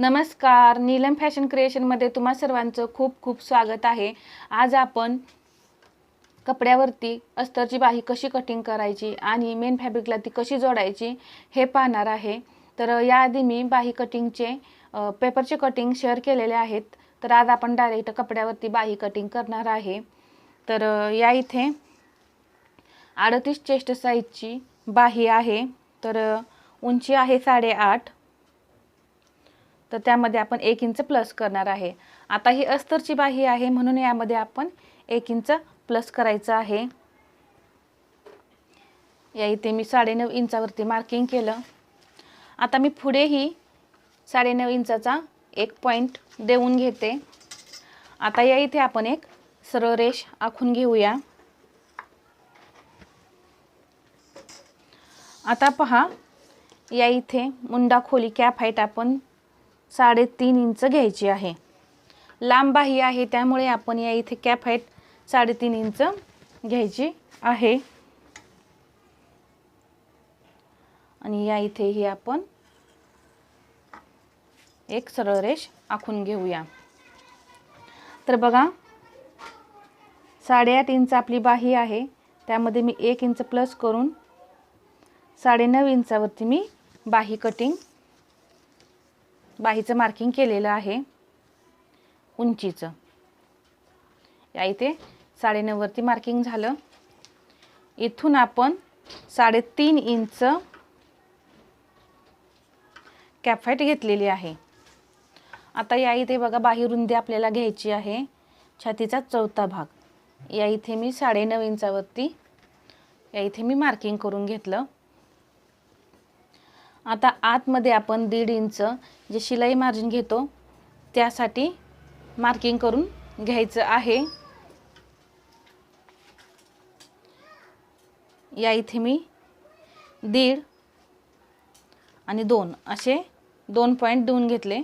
नमस्कार. नीलम फॅशन क्रिएशनमध्ये तुम्हा सर्वांचं खूप खूप स्वागत आहे. आज आपण कपड्यावरती अस्तरची बाही कशी कटिंग करायची आणि मेन फॅब्रिकला ती कशी जोडायची हे पाहणार आहे. तर याआधी मी बाही कटिंगचे पेपरचे कटिंग शेअर केलेले आहेत. तर आज आपण डायरेक्ट कपड्यावरती बाही कटिंग करणार आहे. तर या इथे अडतीस चेस्ट साईजची बाही आहे. तर उंची आहे साडेआठ. तर त्यामध्ये आपण एक इंच प्लस करणार आहे. आता ही अस्तरची बाही आहे म्हणून यामध्ये आपण एक इंच प्लस करायचं आहे. या इथे मी साडेनऊ इंचावरती मार्किंग केलं. आता मी पुढेही साडेनऊ इंचाचा एक पॉईंट देऊन घेते. आता या इथे आपण एक सरळ रेष आखून घेऊया. आता पहा या इथे मुंडा खोली कॅप हाईट आपण साडेतीन इंच घ्यायची आहे. लांब बाही आहे त्यामुळे आपण या इथे कॅप हाईट साडेतीन इंच घ्यायची आहे. आणि या इथेही आपण एक सरळ रेष आखून घेऊया. तर बघा साडेआठ इंच आपली बाही आहे त्यामध्ये मी एक इंच प्लस करून साडेनऊ इंचावरती मी बाही कटिंग बाहीचं मार्किंग केलेलं आहे. उंचीचं. या इथे साडेनऊवरती मार्किंग झालं. इथून आपण साडेतीन इंच कॅफाईट घेतलेली आहे. आता या इथे बघा बाही रुंदी आपल्याला घ्यायची आहे. छातीचा चौथा भाग. या इथे मी साडेनऊ इंचावरती या इथे मी मार्किंग करून घेतलं. आता आतमध्ये आपण दीड इंच जे शिलाई मार्जिन घेतो त्यासाठी मार्किंग करून घ्यायचं आहे. या इथे मी दीड आणि दोन असे दोन पॉईंट देऊन घेतले.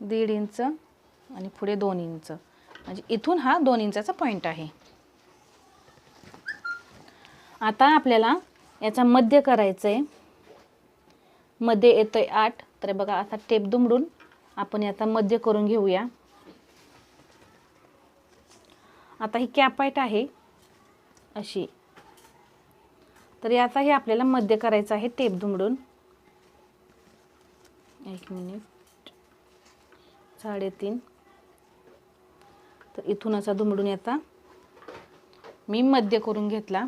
दीड इंच आणि पुढे दोन इंच. म्हणजे इथून हा दोन इंचाचा पॉईंट आहे. आता आपल्याला याचा मध्य करायचं आहे मध्ये येतोय आठ. तर बघा असा टेप दुमडून आपण याचा मध्य करून घेऊया. आता ही कॅपाईट आहे अशी. तर याचाही आपल्याला मध्य करायचं आहे टेप दुमडून. एक मिनिट साडेतीन. तर इथून असा दुमडून याचा मी मध्य करून घेतला.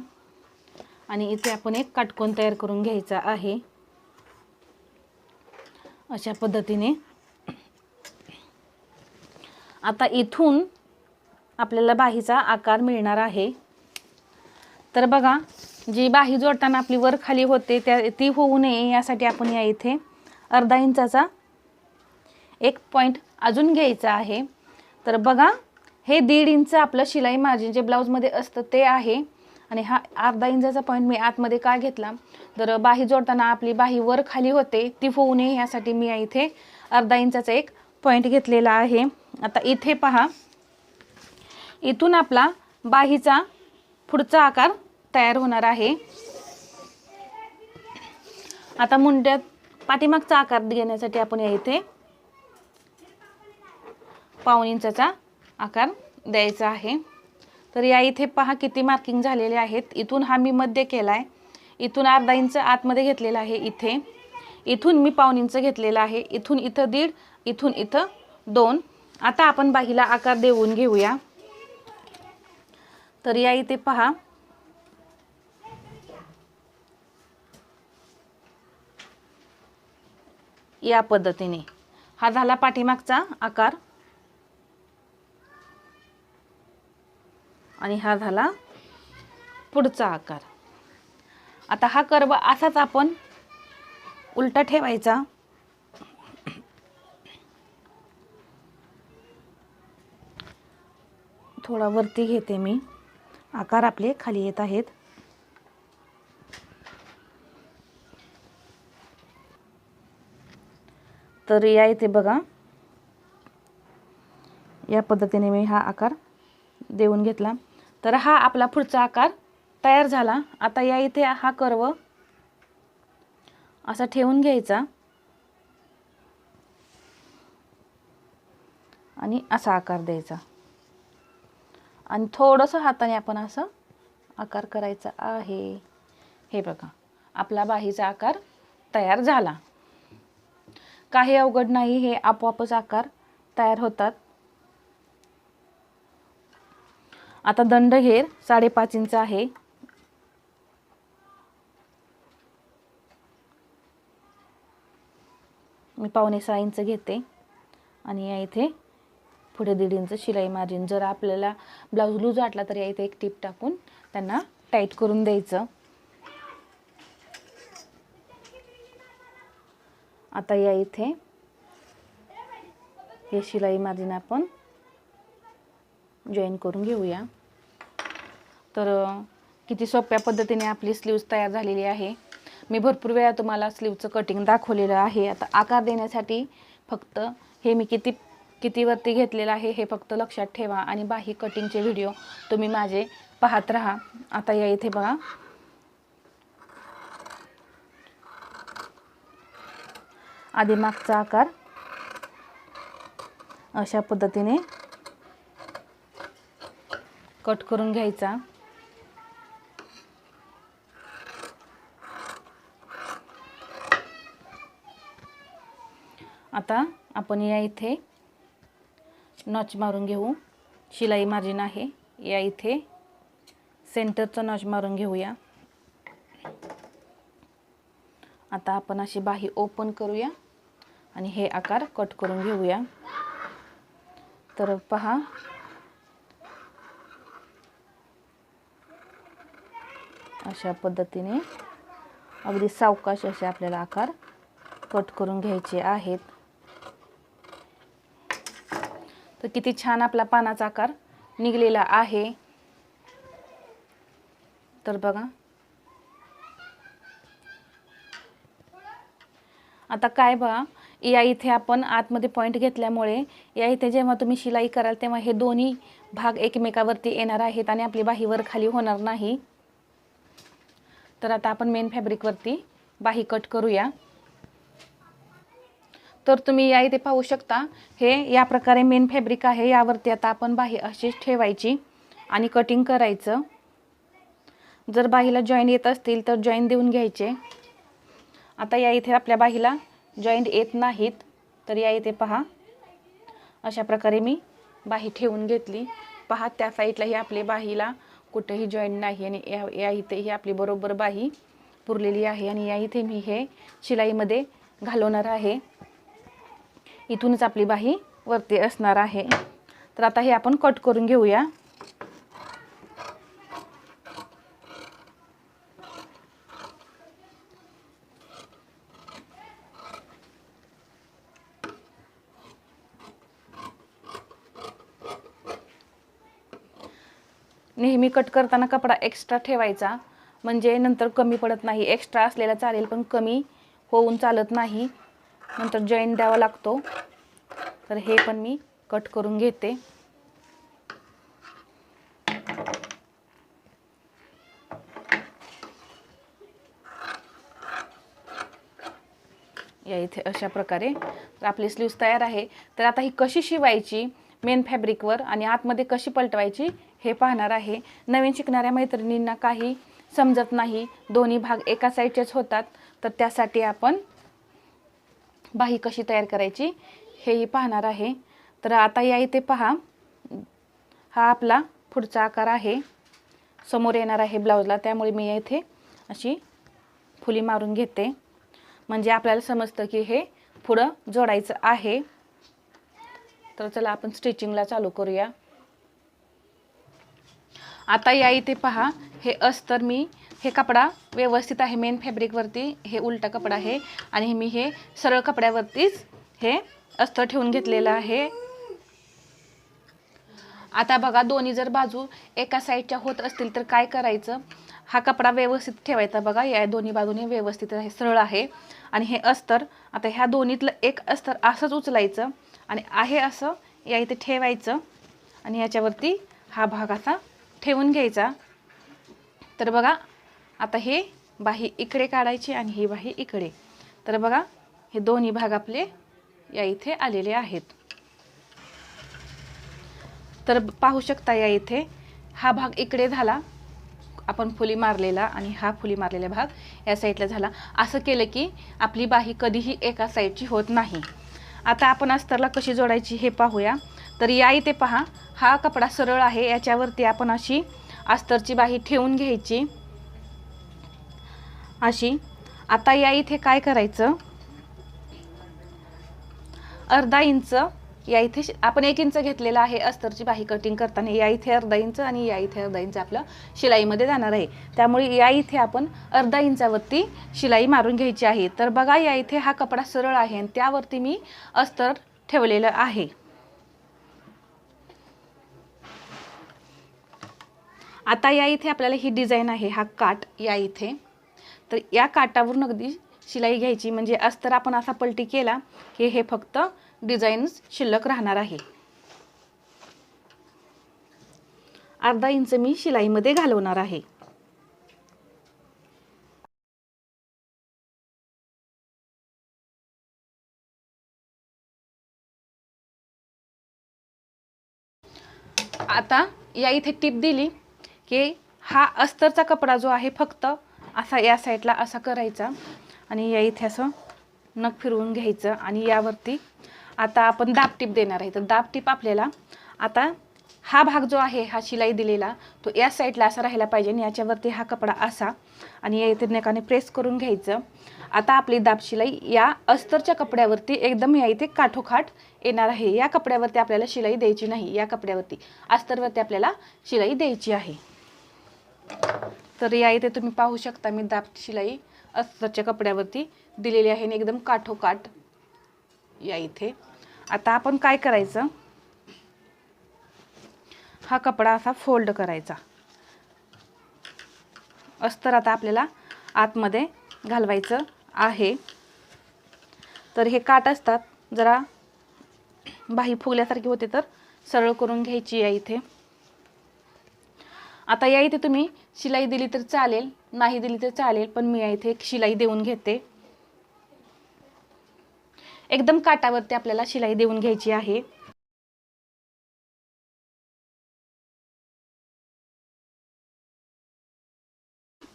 आणि इथे आपण एक काटकोन तयार करून घ्यायचा आहे. अशा पद्धतीने. आता इथून आपल्याला बाहीचा आकार मिळणार आहे. तर बघा जी बाही जोडताना आपली वर खाली होते त्या ती होऊ नये यासाठी आपण या इथे अर्धा इंचाचा एक पॉईंट अजून घ्यायचा आहे. तर बघा हे दीड इंच आपलं शिलाई मार्जिन जे ब्लाऊजमध्ये असतं ते आहे. आणि हा अर्धा इंचाचा पॉईंट मी आतमध्ये का घेतला? तर बाही जोडताना आपली बाही वर खाली होते ती होऊ नये यासाठी मी या इथे अर्धा इंचाचा एक पॉईंट घेतलेला आहे. आता इथे पहा. इथून आपला बाहीचा पुढचा आकार तयार होणार आहे. आता मुंड्यात पाठीमागचा आकार घेण्यासाठी आपण या इथे पाऊण इंचाचा आकार द्यायचा आहे. तर या इथे पहा किती मार्किंग झालेले आहेत. इथून हा मी मध्य केला आहे इथून अर्धा इंच आतमध्ये घेतलेला आहे इथे. इथून मी पाऊन इंच घेतलेला आहे. इथून इथं दीड इथून इथं दोन. आता आपण बाहीला आकार देऊन घेऊया. तर या इथे पहा. या पद्धतीने. हा झाला पाठीमागचा आकार. आणि हा झाला पुढचा आकार. आता हा कर्व असाच आपण उलटा ठेवायचा. थोडा वरती घेते मी. आकार आपले खाली येत आहेत. तर या इथे बघा. या पद्धतीने मी हा आकार देऊन घेतला. तर हा आपला पुढचा आकार तयार झाला. आता या इथे हा कर्व असा ठेवून घ्यायचा. आणि असा आकार द्यायचा. आणि थोडंसं हाताने आपण असं आकार करायचा आहे. हे बघा आपला बाहीचा आकार तयार झाला. काही अवघड नाही हे आपोआपच आकार तयार होतात. आता दंड घेर साडेपाच इंच आहे. मी पावणे सहा इंच घेते. आणि या इथे पुढे दीड इंच शिलाई मार्जिन. जर आपल्याला ब्लाऊज लूज वाटला तर या इथे एक टीप टाकून त्यांना टाईट करून द्यायचं. आता या इथे हे शिलाई मार्जिन आपण जॉईन करून घेऊया. तर किती सोप्या पद्धतीने आपली स्लीव्ज तयार झालेली आहे. मी भरपूर वेळा तुम्हाला स्लीवचं कटिंग दाखवलेलं आहे. आता आकार देण्यासाठी फक्त हे मी किती कितीवरती घेतलेलं आहे हे फक्त लक्षात ठेवा आणि बाही कटिंगचे व्हिडिओ तुम्ही माझे पाहत राहा. आता या इथे बघा. आधी मागचा आकार अशा पद्धतीने कट करून घ्यायचा. आता आपण या इथे नॉच मारून घेऊ. शिलाई मार्जिन आहे. या इथे सेंटरचं नॉच मारून घेऊया. आता आपण अशी बाही ओपन करूया आणि हे आकार कट करून घेऊया. तर पहा. अशा पद्धतीने अगदी सावकाश असे आपल्याला आकार कट करून घ्यायचे आहेत. तर किती छान आपला पानाचा आकार निघलेला आहे. तर बघा. आता काय बघा या इथे आपण आतमध्ये पॉईंट घेतल्यामुळे या इथे जेव्हा तुम्ही शिलाई कराल तेव्हा हे दोन्ही भाग एकमेकावरती येणार आहेत आणि आपली बाहीवर खाली होणार नाही. तर आता आपण मेन फॅब्रिकवरती बाही कट करूया. तर तुम्ही या इथे पाहू शकता. हे या प्रकारे मेन फॅब्रिक आहे. यावरती आता आपण बाही अशीच ठेवायची आणि कटिंग करायचं. जर बाहीला जॉईंट येत असतील तर जॉईंट देऊन घ्यायचे. आता या इथे आपल्या बाहीला जॉईंट येत नाहीत. तर या इथे पहा. अशा प्रकारे मी बाही ठेवून घेतली. पहा त्या साईडलाही आपले आपली बाहीला कुठेही जॉईंट नाही आणि या या इथे ही आपली बरोबर बाही पुरलेली आहे. आणि या इथे मी हे शिलाईमध्ये घालवणार आहे. इथूनच आपली बाही वरती असणार आहे. तर आता हे आपण कट करून घेऊया. नेहमी कट करताना कपडा एक्स्ट्रा ठेवायचा. म्हणजे नंतर कमी पडत नाही. एक्स्ट्रा असलेला चालेल पण कमी होऊन चालत नाही. नंतर जॉईंट द्यावा लागतो. तर हे पण मी कट करून घेते. या इथे अशा प्रकारे तर आपली स्लीव्स तयार आहे. तर आता ही कशी शिवायची मेन फॅब्रिकवर आणि आतमध्ये कशी पलटवायची हे पाहणार आहे. नवीन शिकणाऱ्या मैत्रिणींना काही समजत नाही. दोन्ही भाग एका साईडचेच होतात. तर त्यासाठी आपण बाही कशी तयार करायची हेही पाहणार आहे. तर आता या इथे पहा. हा आपला पुढचा आकार आहे. समोर येणार आहे ब्लाऊजला. त्यामुळे मी या इथे अशी फुली मारून घेते. म्हणजे आपल्याला समजतं की हे पुढं जोडायचं आहे. तर चला आपण स्टिचिंगला चालू करूया. आता या इथे पहा. हे अस्तर मी हे कपडा व्यवस्थित आहे मेन फॅब्रिकवरती हे उलटा कपडा आहे. आणि मी हे सरळ कपड्यावरतीच हे अस्तर ठेवून घेतलेलं आहे. आता बघा दोन्ही जर बाजू एका साईडच्या होत असतील तर काय करायचं? हा कपडा व्यवस्थित ठेवायचा बघा. या दोन्ही बाजूने व्यवस्थित आहे सरळ आहे. आणि हे अस्तर आता ह्या दोन्हीतलं एक अस्तर असंच उचलायचं. आणि आहे असं या इथे ठेवायचं. आणि याच्यावरती हा भाग असा ठेवून घ्यायचा. तर बघा आता हे बाही इकडे काढायची आणि ही बाही इकडे. तर बघा हे दोन्ही भाग आपले या इथे आलेले आहेत. तर पाहू शकता या इथे हा भाग इकडे झाला आपण फुली मारलेला आणि हा फुली मारलेला भाग या साईडला झाला. असं केलं की आपली बाही कधीही एका साईडची होत नाही. आता आपण अस्तरला कशी जोडायची हे पाहूया. तर या इथे पहा हा कपडा सरळ आहे याच्यावरती आपण अशी अस्तरची बाही ठेवून घ्यायची. अशी आता या इथे काय करायचं? अर्धा इंच या इथे श- आपण एक इंच घेतलेला आहे अस्तरची बाही कटिंग करताना. या इथे अर्धा इंच आणि या इथे अर्धा इंच आपलं शिलाईमध्ये जाणार आहे. त्यामुळे या इथे आपण अर्धा इंचावरती शिलाई मारून घ्यायची आहे. तर बघा या इथे हा कपडा सरळ आहे आणि त्यावरती मी अस्तर ठेवलेलं आहे. आता या इथे आपल्याला ही डिझाईन आहे हा काट या इथे. तर या काटावरून अगदी शिलाई घ्यायची. म्हणजे अस्तर आपण असा पलटी केला की हे फक्त डिझाईन्स शिल्लक राहणार आहे. अर्धा इंच मी शिलाईमध्ये घालवणार आहे. आता या इथे टिप दिली की हा अस्तरचा कपडा जो आहे फक्त असा या साईडला असा करायचा आणि या इथे असं नख फिरवून घ्यायचं आणि यावरती आता आपण दाबटिप देणार आहे. तर दाबटिप आपल्याला आता हा भाग जो आहे हा शिलाई दिलेला तो या साईडला असा राहायला पाहिजे आणि याच्यावरती हा कपडा असा आणि या इथे नेकाने प्रेस करून घ्यायचं. आता आपली दाब शिलाई या अस्तरच्या कपड्यावरती एकदम या इथे काठोखाट येणार आहे. या कपड्यावरती आपल्याला शिलाई द्यायची नाही. या कपड्यावरती अस्तरवरती आपल्याला शिलाई द्यायची आहे. तर या इथे तुम्ही पाहू शकता मी दाब शिलाई अस्तरच्या कपड्यावरती दिलेली आहे आणि एकदम काठोकाठ या इथे. आता आपण काय करायचं? हा कपडा असा फोल्ड करायचा. अस्तर आता आपल्याला आतमध्ये घालवायचं आहे. तर हे काट असतात जरा बाही फुगल्यासारखी होते तर सरळ करून घ्यायची या इथे. आता या इथे तुम्ही शिलाई दिली तर चालेल नाही दिली तर चालेल पण मी या इथे एक शिलाई देऊन घेते. एकदम काटावरती आपल्याला शिलाई देऊन घ्यायची आहे.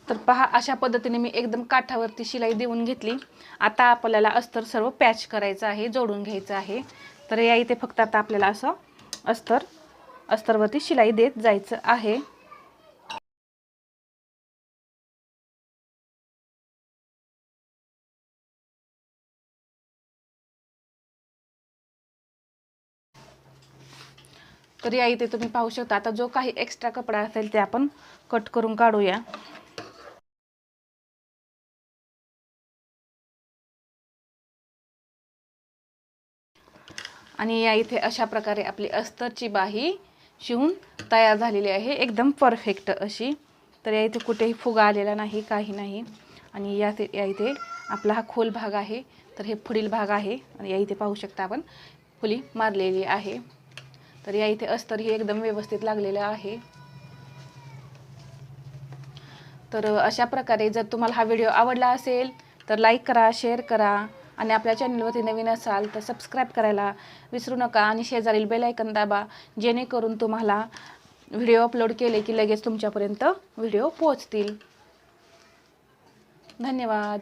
तर पहा अशा पद्धतीने मी एकदम काठावरती शिलाई देऊन घेतली. आता आपल्याला अस्तर सर्व पॅच करायचं आहे जोडून घ्यायचं आहे. तर या इथे फक्त आता आपल्याला असं अस्तर अस्तरवरती शिलाई देत जायचं आहे. तर या इथे तुम्ही पाहू शकता. आता जो काही एक्स्ट्रा कपडा असेल ते आपण कट करून काढूया. आणि या इथे अशा प्रकारे आपली अस्तरची बाही शिवून तयार झालेली आहे. एकदम परफेक्ट अशी. तर या इथे कुठेही फुगा आलेला नाही काही नाही. आणि या या इथे आपला हा खोल भाग आहे. तर हे पुढील भाग आहे. आणि या इथे पाहू शकता आपण फुली मारलेली आहे. तर या इथे अस्तर हे एकदम व्यवस्थित लागलेलं आहे. तर अशा प्रकारे जर तुम्हाला हा व्हिडिओ आवडला असेल तर लाईक करा शेअर करा आणि आपल्या चॅनलवरती नवीन असाल तर सबस्क्राईब करायला विसरू नका आणि शेजारील बेलायकन दाबा जेणेकरून तुम्हाला व्हिडिओ अपलोड केले की लगेच तुमच्यापर्यंत व्हिडिओ पोहोचतील. धन्यवाद.